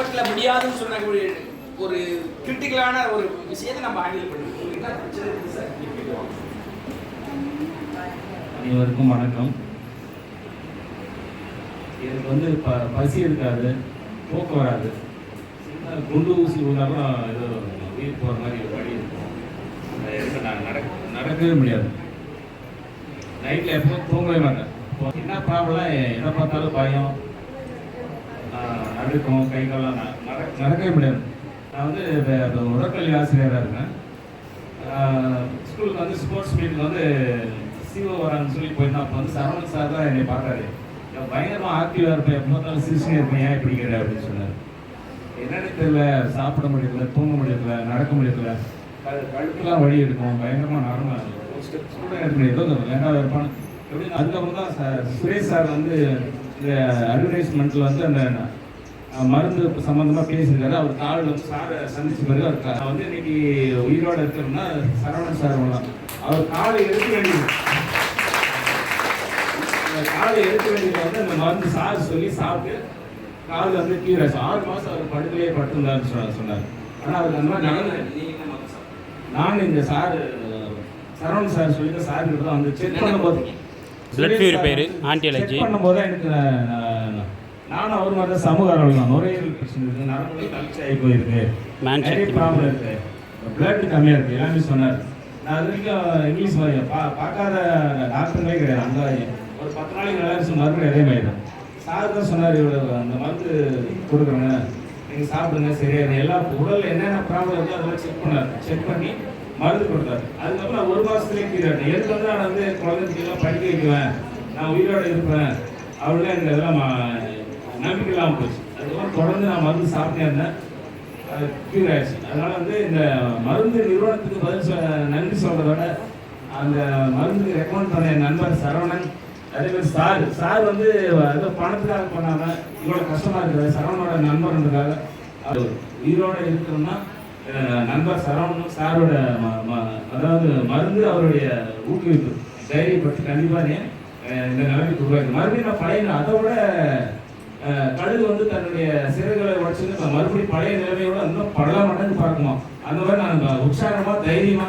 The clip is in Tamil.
ஆரம்பத்துல முடியாதுன்னு சொன்ன ஒரு ஒரு கிரிட்டிக்கலான ஒரு விஷயத்தை நம்ம ஹேண்டில் பண்ணுவோம் சார்? அனைவருக்கும் வணக்கம். எனக்கு வந்து ப பசி இருக்காது தூக்கம் வராது. சின்ன குண்டு ஊசி விழுந்தாலும் ஏதோ உயிர் போகிற மாதிரி ஒரு வழி இருக்கும். அது நான் நடக்க நடக்கவே முடியாது. நைட்டில் எப்போ தூங்கவே மாட்டேன். என்ன ப்ராப்ளம் எதை பார்த்தாலும் பயம். ஆஹ் கை காலம் நட- நடக்கவே முடியாது. நான் வந்து இப்ப- உடற்கல்வி ஆசிரியராக இருக்கேன். ஸ்கூலுக்கு வந்து ஸ்போர்ட்ஸ் மீட்டில் வந்து சிஓ வரான்னு சொல்லி போயிருந்தா அப்போ வந்து சரவணன் சார் தான் என்னை பார்த்தாரு. பயங்கரமாக ஆக்டிவாக இருப்பேன். எப்போ பார்த்தாலும் சிரிச்சுனே இருப்பேன். ஏன் இப்படி இருக்கிற? அப்படின்னு சொன்னார். என்னன்னு தெரியல. சாப்பிட முடியல தூங்க முடியல நடக்க முடியல. கழுத்துலாம் வழி எடுக்கும். பயங்கரமாக நார்மலாக ஒரு கூட எடுக்க ஏதோ வேண்டாம் இருப்பான். எப்படின்னு அதுக்கப்புறம் தான் சார் சுரேஷ் சார் வந்து இந்த அட்வர்டைஸ்மெண்ட்டில் வந்து அந்த மருந்து சம்மந்தமாக பேசியிருக்காரு. அவர் கால் வந்து சாரை சந்திச்ச பிறகு அவர் வந்து இன்னைக்கு உயிரோட இருக்கிறோம்னா சரவணன் சார் தான் அவர் காலை எடுக்க வேண்டியது. காலை எடுக்க வேண்டியது வந்து அந்த மருந்து சார் சொல்லி சாப்பிட்டு கால் வந்து கீழே ஆறு மாதம் அவர் படுக்கையே படுத்திருந்தாருன்னு சொன்னார் சொன்னார். ஆனால் அவருக்கு அந்த மாதிரி நடந்தது? நான் இந்த சார் சரவணன் சார் சொல்லிட்டு சார் கிட்ட தான் வந்து செக் பண்ணும்போது Blood purifier, anti-allergy. செக் பண்ணும்போது எனக்கு நானும் அவர் மாதிரி சமூக அளவில் தான். நுரையீரல் பிரச்சனை இருக்கு. நரம்பு தளர்ச்சி ஆகி போயிருக்கு. நிறைய. ப்ராப்ளம் இருக்கு. பிளட் கம்மியாக இருக்கு. எல்லாமே சொன்னார். நான் அது வரைக்கும் இங்கிலீஷ் மாதிரி பா பார்க்காத டாக்டர்களே கிடையாது. அந்த ஒரு பத்து நாளைக்கு நல்லா இருந்துச்சு மறுபடியும் அதே மாதிரி தான். சார் தான் சொன்னார் இவ்வளோ அந்த மருந்து கொடுக்குறேங்க நீங்கள் சாப்பிடுங்க சரியாயிரும். எல்லா உடலில் என்னென்ன ப்ராப்ளம் இருக்கோ அதெல்லாம் செக் பண்ணார். செக் பண்ணி மருந்து கொடுத்தாரு. அதுக்கப்புறம் நான் ஒரு மாதத்துலேயே கீழே எனக்கு வந்து நான் வந்து குழந்தைக்கு எல்லாம் படிக்க வைக்குவேன். நான் உயிரோட இருப்பேன். அவளும் எனக்கு அதெல்லாம் நம்பிக்கை இல்லாமல் போச்சு. அதுக்கப்புறம் தொடர்ந்து நான் மருந்து சாப்பிட்டே இருந்தேன். அது க்யூர் ஆயிடுச்சு. வந்து இந்த மருந்து நிறுவனத்துக்கு பதில் சொ நன்றி சொல்கிறதோட அந்த மருந்துக்கு ரெக்கமெண்ட் பண்ண என் நண்பர் சரவணன் அதே மாதிரி சார். சார் வந்து ஏதோ பணத்துக்காக பண்ணாமல் இவ்வளோ கஷ்டமாக இருக்குது சரவணோட நண்பர்ன்றதுக்காக. அது உயிரோடு இருக்கணும்னா நண்பர் சரவணன் சாரோட ம- ம- அதாவது மருந்து அவருடைய ஊக்குவிப்பு. தைரியப்பட்டு கண்டிப்பாக இந்த நிலைமைக்கு உருவாக்கி மறுபடியும் நான் பழைய அதை விட கழுகு வந்து தன்னுடைய சிறகுகளை உடச்சிட்டு மறுபடியும் பழைய நிலைமையோட இன்னும் பல மடங்கு பார்க்குமா அந்த மாதிரி நான் உற்சாகமா தைரியமா